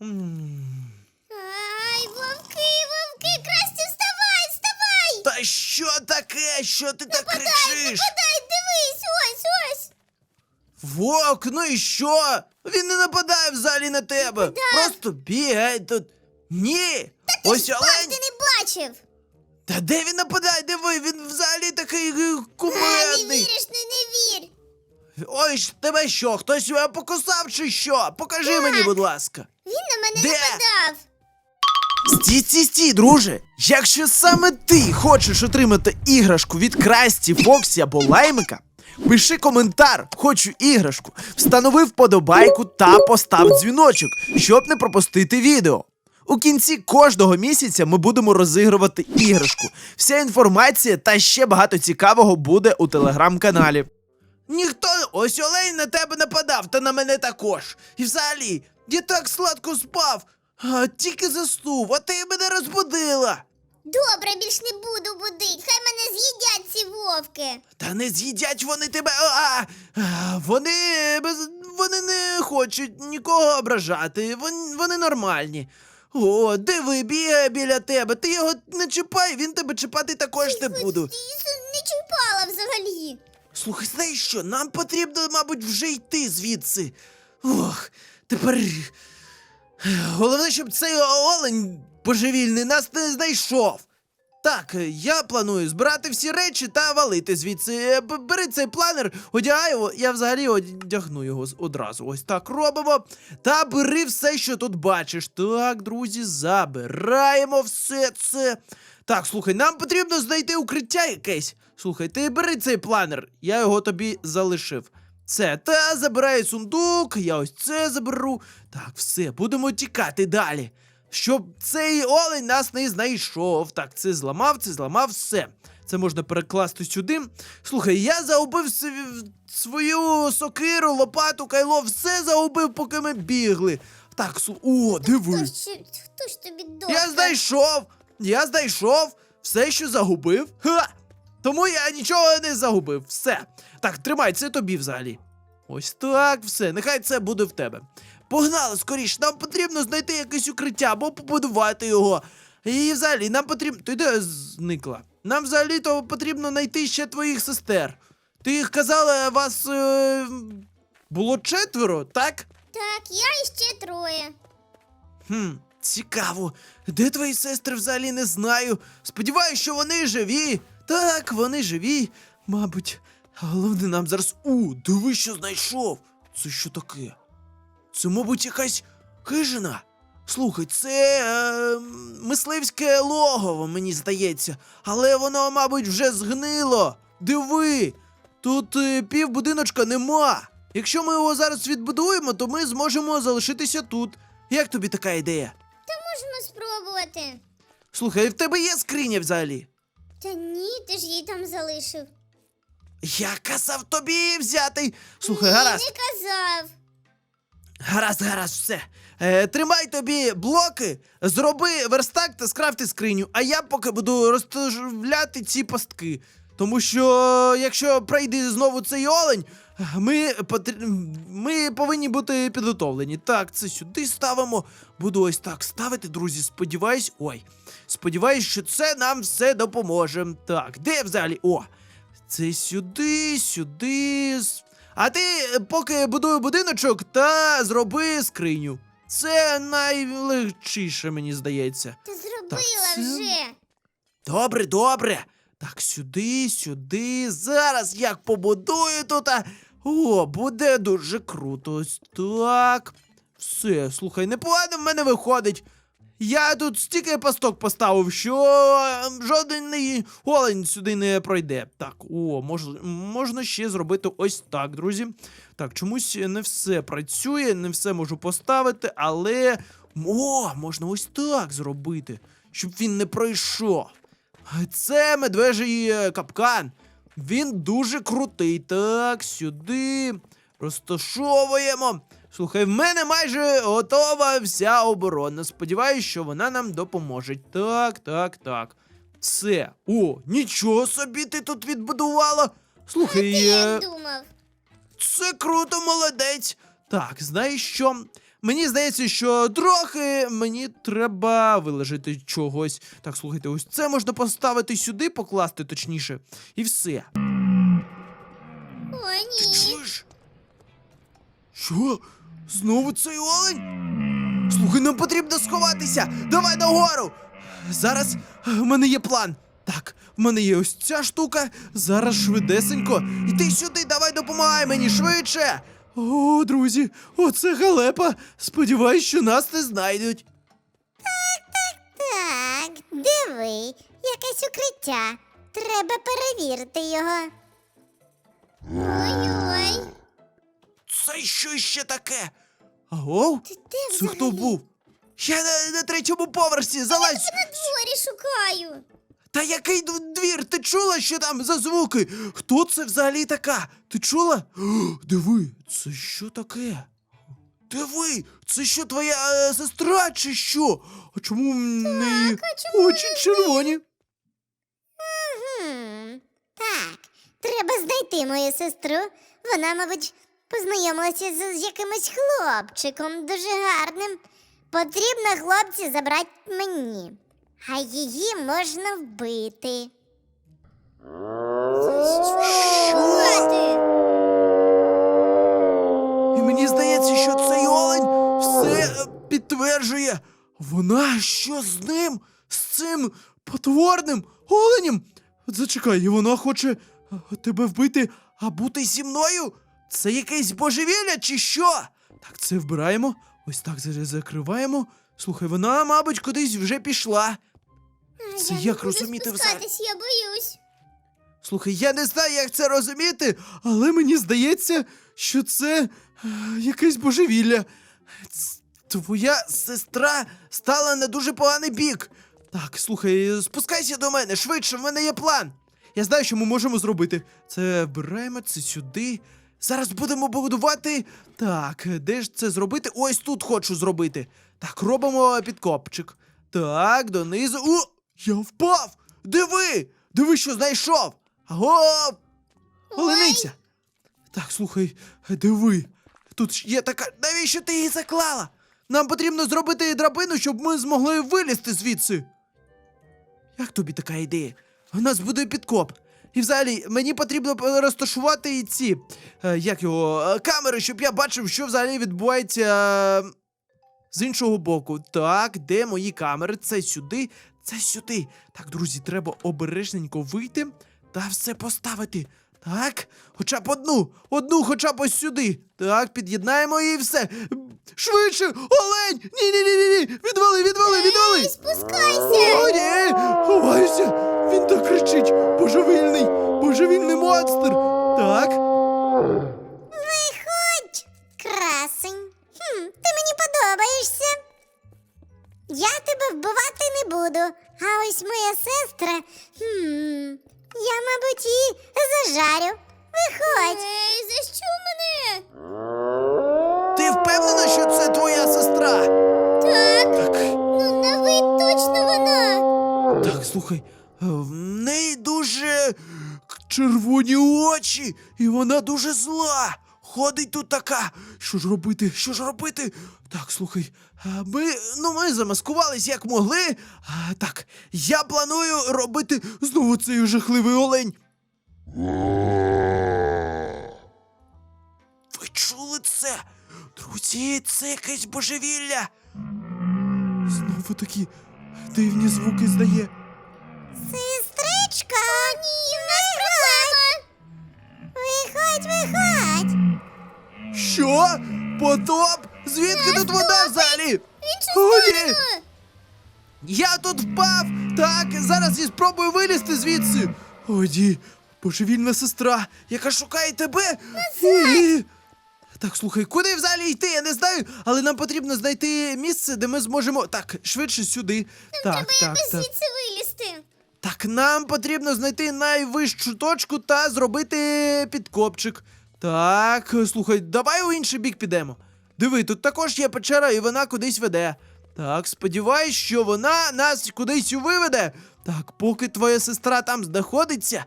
Ай, вовки, вовки, Красті, вставай, вставай! Та що таке? Що ти так кричиш? Подай, дивись, ось, ось! Вовк, ну і що? Він не нападає взагалі на тебе. Просто бігає тут. Ні. Ось Пав, олень. ти не бачив! Та де він нападає? Диви, він взагалі такий е, А, не кумедний. віриш, не, не вір! Ой, ж тебе що? Хтось е, покусав чи що? Покажи мені, будь ласка. Він на мене Де? нападав! Стій, стій, стій, друже. Якщо саме ти хочеш отримати іграшку від Красті, Фоксі або Лаймика, пиши коментар, хочу іграшку, встанови вподобайку та постав дзвіночок, щоб не пропустити відео. У кінці кожного місяця ми будемо розігрувати іграшку. Вся інформація та ще багато цікавого буде у телеграм-каналі. Ніхто ось олень на тебе нападав, та на мене також. І взагалі, я так сладко спав, а, тільки заснув, а ти мене розбудила. Добре, більш не буду будить, хай мене з'їдять ці вовки! Та не з'їдять вони тебе. А, а, вони без вони не хочуть нікого ображати. Вони, вони нормальні. О, диви, бігає біля тебе. Ти його не чіпай, він тебе чіпати також не буду. Не чіпала взагалі! Слухай, знаєш що? Нам потрібно, мабуть, вже йти звідси. Ох, тепер. Головне, щоб цей олень божевільний нас не знайшов. Так, я планую збирати всі речі та валити звідси. Е, Бери цей планер, одягай його, я взагалі одягну його одразу. Ось так робимо. Та бери все, що тут бачиш. Так, друзі, забираємо все це. Так, слухай, нам потрібно знайти укриття якесь. Слухай, ти бери цей планер, я його тобі залишив. Це та забирай сундук, я ось це заберу. Так, все, будемо тікати далі. Щоб цей олень нас не знайшов. Так, це зламав, це зламав, все. Це можна перекласти сюди. Слухай, я загубив свою сокиру, лопату, кайло, все загубив, поки ми бігли. Так, о, диви. Хто ж, хто ж тобі доктор? Я знайшов! Я знайшов все, що загубив. Ха! Тому я нічого не загубив. Все. Так, тримай, це тобі взагалі. Ось так, все. Нехай це буде в тебе. Погнали скоріш, нам потрібно знайти якесь укриття або побудувати його. І взагалі, нам потрібно. Ти де зникла? Нам взагалі то потрібно знайти ще твоїх сестер. Ти їх казала, вас е, було четверо, так? Так, я і ще троє. Хм, цікаво. Де твої сестри взагалі не знаю. Сподіваюся, що вони живі. Так, вони живі, мабуть. Головне нам зараз. У, диви, що знайшов. Це що таке? Це, мабуть, якась хижина. Слухай, це е, мисливське логово, мені здається. Але воно, мабуть, вже згнило. Диви, тут е, пів будиночка нема. Якщо ми його зараз відбудуємо, то ми зможемо залишитися тут. Як тобі така ідея? Та Можемо спробувати. Слухай, в тебе є скриня взагалі? Та ні, ти ж її там залишив. Я казав тобі взяти. Слухай, ні, гаразд, не казав. гаразд, гаразд, все. Е, тримай тобі блоки, зроби верстак та скрафти скриню, а я поки буду розставляти ці пастки. Тому що, якщо прийде знову цей олень, ми, потр- ми повинні бути підготовлені. Так, це сюди ставимо. Буду ось так ставити, друзі. Сподіваюсь, ой. Сподіваюсь, що це нам все допоможе. Так, де взагалі? О! Це сюди, сюди. А ти поки будуй будиночок та зроби скриню. Це найлегчіше, мені здається. Ти зробила це- вже. Добре, добре. Так, сюди, сюди. Зараз як побудую тут. О, буде дуже круто. Ось так. Все, слухай, непогано в мене виходить. Я тут стільки пасток поставив, що е, жоден олень сюди не пройде. Так, о, мож, можна ще зробити ось так, друзі. Так, чомусь не все працює, не все можу поставити, але. О, можна ось так зробити, щоб він не пройшов. Це медвежий е, капкан. Він дуже крутий. Так, сюди. Розташовуємо. Слухай, в мене майже готова вся оборона. Сподіваюсь, що вона нам допоможе. Так, так, так. Все. О, нічого собі ти тут відбудувала. Слухай, е, думав? це круто, молодець. Так, знаєш що? Мені здається, що трохи мені треба виложити чогось. Так, слухайте, ось це можна поставити сюди, покласти точніше, і все. О, Ти ні. чуєш? Що? Знову цей олень? Слухай, нам потрібно сховатися! Давай нагору! Зараз е, в мене є план. Так, в мене є ось ця штука. Зараз швидесенько. Іди сюди, давай допомагай мені швидше. О, друзі, оце галепа. Сподіваюсь, що нас не знайдуть. Так, так, так. диви, якесь укриття. Треба перевірити його. Ой-ой. Це що ще таке? Аго? Ти де Це хто був? Я на, на третьому поверсі, залазь! На дворі шукаю. Та який двір? Ти чула, що там за звуки? Хто це взагалі така? Ти чула? О, диви, це що таке? Диви, це що твоя е, сестра чи що? А чому в неї чому очі червоні? Хм, так, треба знайти мою сестру. Вона, мабуть, познайомилася з, з якимось хлопчиком дуже гарним. Потрібно хлопці забрати мені, а її можна вбити. Що? І мені здається, що цей олень все е, підтверджує. Вона що з ним? З цим потворним оленем? Зачекай, і вона хоче е, тебе вбити, а бути зі мною? Це якесь божевілля чи що? Так, це вбираємо. Ось так закриваємо. Слухай, вона, мабуть, кудись вже пішла. Це я як не розуміти взагалі? спускатись, я боюсь. Слухай, я не знаю, як це розуміти, але мені здається, що це е, якесь божевілля. Ц- Твоя сестра стала на дуже поганий бік. Так, слухай, спускайся до мене швидше, в мене є план. Я знаю, що ми можемо зробити. Це вбираємо це сюди. Зараз будемо будувати. Так, де ж це зробити? Ось тут хочу зробити. Так, робимо підкопчик. Так, донизу. О! Я впав! Диви! Диви, що знайшов! Аго! Олениця! Так, слухай, диви. Тут є така. Навіщо ти її заклала? Нам потрібно зробити драбину, щоб ми змогли вилізти звідси. Як тобі така ідея? У нас буде підкоп. І взагалі, мені потрібно розташувати і ці, е, як його, е, камери, щоб я бачив, що взагалі відбувається е, з іншого боку. Так, де мої камери? Це сюди, це сюди. Так, друзі, треба обережненько вийти та все поставити. Так, хоча б одну, одну, хоча б ось сюди. Так, під'єднаємо і все. Швидше! Олень! Ні, ні, ні, ні, ні! Відвали, відвали, відвали! Ей, спускайся! О, ні! Ховайся! Він так кричить! Божевільний! Божевільний монстр! Так, в неї дуже червоні очі, і вона дуже зла. Ходить тут така. Що ж робити? Що ж робити? Так, слухай, ми, ну ми замаскувались як могли. А, так, я планую робити знову цей жахливий олень. Ви чули це? Друзі, це якесь божевілля. Знову такі дивні звуки здає. Потоп? Звідки тут вода взагалі? О, ні! Я тут впав! Так, зараз я спробую вилізти звідси. О, ні, божевільна сестра, яка шукає тебе. Так, слухай, куди взагалі йти? Я не знаю, але нам потрібно знайти місце, де ми зможемо. Так, швидше сюди. так, Треба так, якось так. звідси вилізти. Так, нам потрібно знайти найвищу точку та зробити підкопчик. Так, слухай, давай у інший бік підемо. Диви, тут також є печера, і вона кудись веде. Так, сподіваюсь, що вона нас кудись виведе. Так, поки твоя сестра там знаходиться.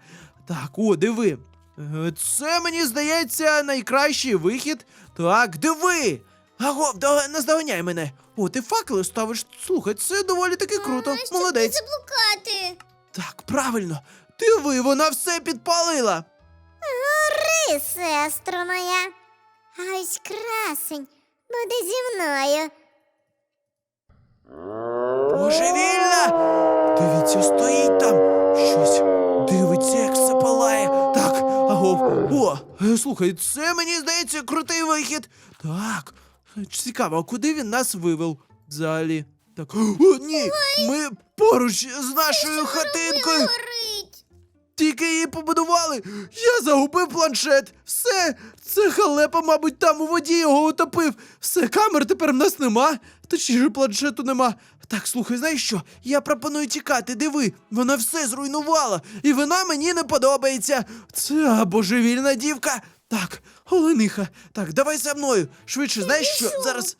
Так, о, диви. Е, Це мені здається найкращий вихід. Так, диви. Агов, да, наздоганяй мене. О, ти факели ставиш. Слухай, це доволі таки круто. А, Молодець. заблукати. Так, правильно. Диви, вона все підпалила. Гори, сестро моя. А ось красень буде зі мною. Божевільна! Дивіться, стоїть там. Щось дивиться, як все палає. Так, агов. О, е, слухай, це мені здається крутий вихід. Так. Цікаво, а куди він нас вивел взагалі? Так. О, ні! Ми поруч з нашою хатинкою. Тільки її побудували. Я загубив планшет. Все, це халепа, мабуть, там у воді його утопив. Все, камер тепер в нас нема. Точніше, планшету нема. Так, слухай, знаєш що? Я пропоную тікати. Диви, вона все зруйнувала, і вона мені не подобається. Це божевільна дівка. Так, олениха. Так, давай за мною. Швидше, знаєш що? Зараз.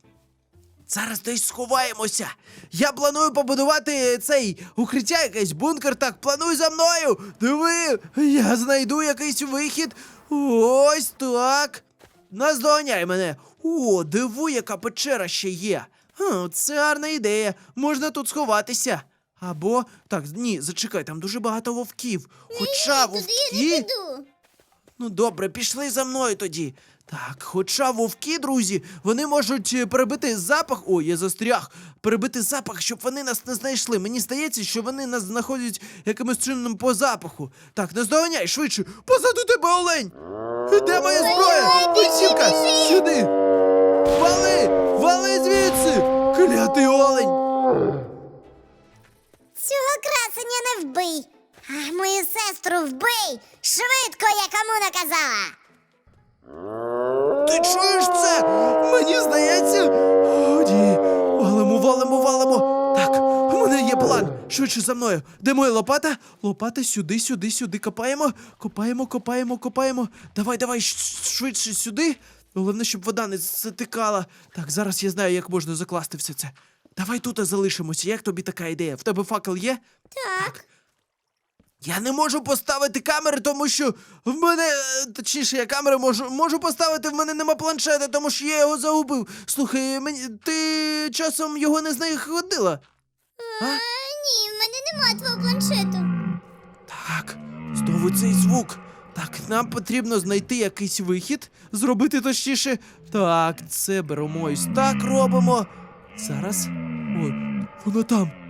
Зараз десь сховаємося. Я планую побудувати цей укриття, якийсь бункер. Так, плануй за мною. Диви, я знайду якийсь вихід. Ось так. Наздоганяй мене. О, диви, яка печера ще є. Хм, це гарна ідея. Можна тут сховатися. Або. Так, ні, зачекай, там дуже багато вовків. Хоча Туди вовки. я не піду. Ну добре, пішли за мною тоді. Так, хоча вовки, друзі, вони можуть е, перебити запах. Ой, я застряг. Перебити запах, щоб вони нас не знайшли. Мені здається, що вони нас знаходять якимось чином по запаху. Так, наздоганяй швидше. Позаду тебе олень! Де моя зброя? Біжи! Сюди! Вали! Вали звідси! Клятий олень! Цього красення не вбий. А мою сестру вбий. Швидко, я кому наказала. Ти чуєш це? Мені здається. О, ні. Валимо, валимо, валимо. Так, у мене є план. Швидше за мною. Де моя лопата? Лопата сюди, сюди, сюди. Копаємо, копаємо, копаємо, копаємо. Давай, давай, швидше сюди. Головне, щоб вода не затикала. Так, зараз я знаю, як можна закласти все це. Давай тут залишимося. Як тобі така ідея? В тебе факел є? Так. Я не можу поставити камери, тому що в мене. е, Точніше, я камери можу, можу поставити, в мене нема планшета, тому що я його загубив. Слухай, мені ти часом його не знаходила? А? А, ні, в мене нема твого планшету. Так, знову цей звук. Так, нам потрібно знайти якийсь вихід, зробити точніше. Так, це беремо ось так робимо. Зараз. Ой, вона там.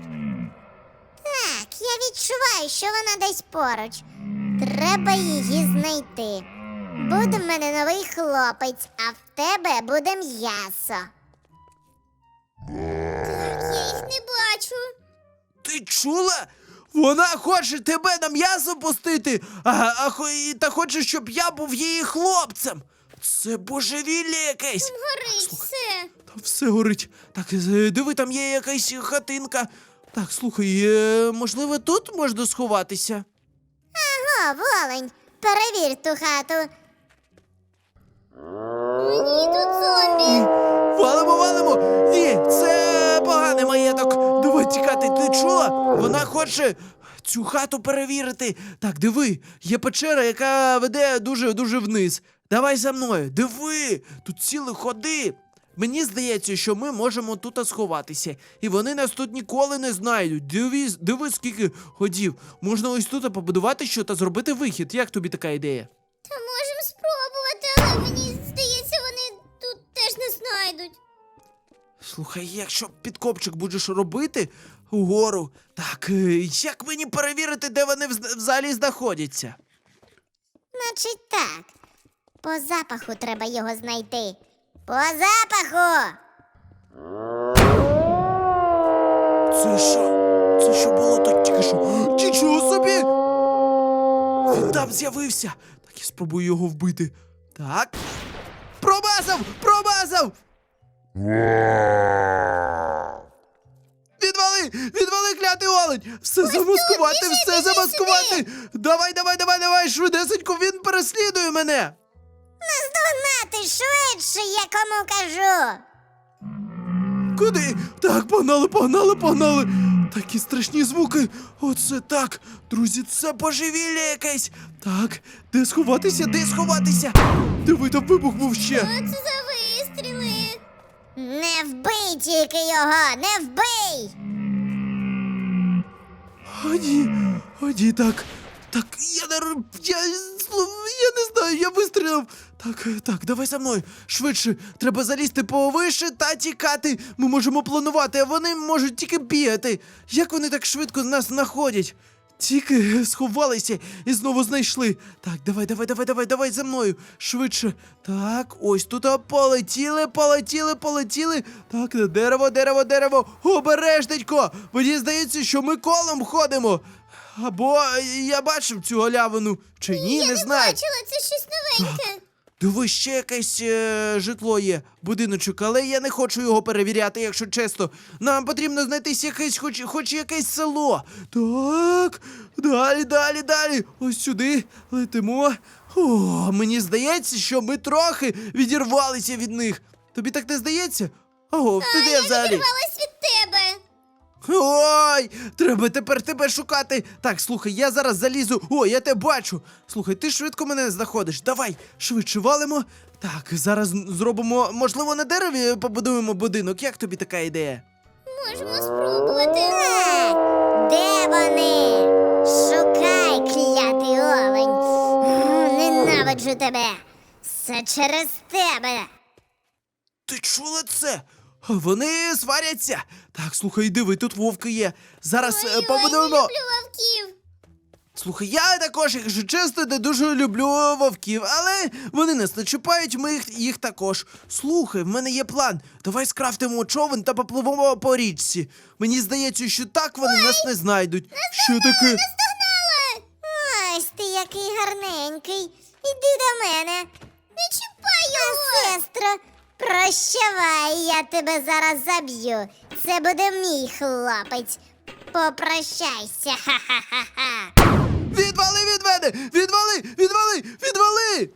Відчуваю, що вона десь поруч. Треба її знайти. Буде в мене новий хлопець, а в тебе буде м'ясо. Так, я їх не бачу. Ти чула? Вона хоче тебе на м'ясо пустити, а, а хо- і- та хоче, щоб я був її хлопцем. Це божевілля якесь. Горить слухай. все. Та все горить. Так, е, диви, там є якась хатинка. Так, слухай, е, можливо, тут можна сховатися? О, волень, перевір ту хату. Ні, тут зомбі. Валимо, валимо! Ні, це поганий маєток. Давай тікати, ти чула? Вона хоче цю хату перевірити. Так, диви, є печера, яка веде дуже дуже вниз. Давай за мною. Диви, тут цілі ходи. Мені здається, що ми можемо тут сховатися, і вони нас тут ніколи не знайдуть. Диви, диви, скільки ходів. Можна ось тут побудувати що та зробити вихід. Як тобі така ідея? Та можемо спробувати, але мені здається, вони тут теж не знайдуть. Слухай, якщо підкопчик будеш робити угору, так е, як мені перевірити, де вони вз- взагалі знаходяться? Значить так. По запаху треба його знайти. По запаху! Це що? Це що було так тільки що? Нічого собі! Він там з'явився. Так я спробую його вбити. Так. Промазав! Промазав! Відвали! Відвали, клятий олень! Все замаскувати, все замаскувати! Давай, давай, давай, давай! Швидесенько, він переслідує мене! Швидше, я кому кажу. Куди? Так, погнали, погнали, погнали. Такі страшні звуки. Оце так. Друзі, це божевілля якесь. Так, де сховатися, де сховатися? Диви, там вибух був ще. Що це за вистріли? Не вбий тільки його, не вбий! О, ні, о, ні, так. Так, я не р- я, я не знаю, я вистрілив. Так, е, так, давай за мною. Швидше, треба залізти повише та тікати. Ми можемо планувати, а вони можуть тільки бігати. Як вони так швидко нас знаходять? Тільки сховалися і знову знайшли. Так, давай, давай, давай, давай, давай за мною. Швидше. Так, ось тут полетіли, полетіли, полетіли. Так, дерево, дерево, дерево. Обережненько. Мені здається, що ми колом ходимо. Або я бачив цю галявину. Чи ні, Я не не знаю. бачила, це щось новеньке. Диви, ще якесь е, житло є, будиночок, але я не хочу його перевіряти, якщо чесно. Нам потрібно знайтись якесь, хоч, хоч якесь село. Так, далі, далі, далі. Ось сюди летимо. О, мені здається, що ми трохи відірвалися від них. Тобі так не здається? Ого, ти де я взагалі? відірвалась від тебе. Ой, треба тепер тебе шукати. Так, слухай, я зараз залізу. О, я тебе бачу. Слухай, ти швидко мене знаходиш. Давай, швидше валимо. Так, зараз зробимо, можливо, на дереві побудуємо будинок. Як тобі така ідея? Можемо спробувати. Так, де вони? Шукай, клятий олень. М, Ненавиджу тебе. Все через тебе. Ти чула це? Вони сваряться. Так, слухай, диви, тут вовки є. Зараз е, Ой-ой, не люблю вовків. Слухай, я також, якщо чесно, не дуже люблю вовків, але вони нас не чіпають, ми їх, їх також. Слухай, в мене є план. Давай скрафтимо човен та попливемо по річці. Мені здається, що так вони нас не знайдуть. Що таке? Догнала! Ось ти який гарненький. Іди до мене. Не чіпай його. Сестро, Прощавай, я тебе зараз заб'ю. Це буде мій хлопець. Попрощайся. Ха-ха-ха. ха Відвали від мене! Відвали! Відвали! Відвали!